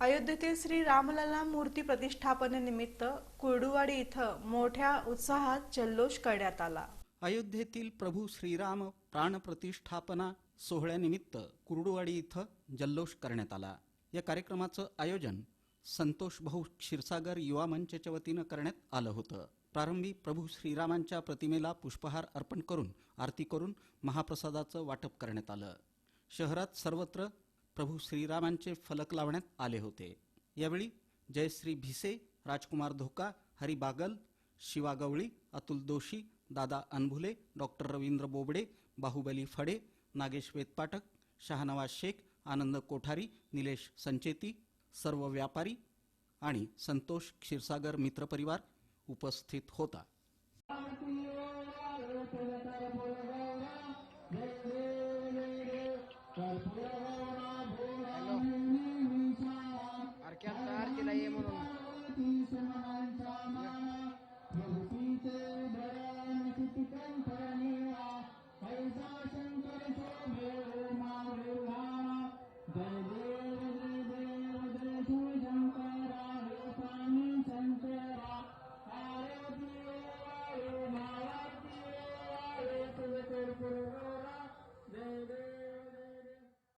अयोध्येतील श्री रामलला मूर्ती प्रतिष्ठापनेनिमित्त कुर्डुवाडी इथं मोठ्या उत्साहात जल्लोष करण्यात आला. अयोध्येतील प्रभू श्रीराम प्राणप्रतिष्ठापना सोहळ्यानिमित्त कुर्डुवाडी इथं जल्लोष करण्यात आला. या कार्यक्रमाचं आयोजन संतोष भाऊ क्षीरसागर युवा मंचच्या वतीनं करण्यात आलं होतं. प्रारंभी प्रभू श्रीरामांच्या प्रतिमेला पुष्पहार अर्पण करून आरती करून महाप्रसादाचं वाटप करण्यात आलं. शहरात सर्वत्र प्रभू श्रीरामांचे फलक लावण्यात आले होते. यावेळी जयश्री भिसे राजकुमार धोका हरी बागल शिवा गवळी अतुल दोशी दादा अनभुले डॉक्टर रवींद्र बोबडे बाहुबली फडे नागेश वेतपाटक शहानवाज शेख आनंद कोठारी निलेश संचेती सर्व व्यापारी आणि संतोष क्षीरसागर मित्रपरिवार उपस्थित होता. Mama,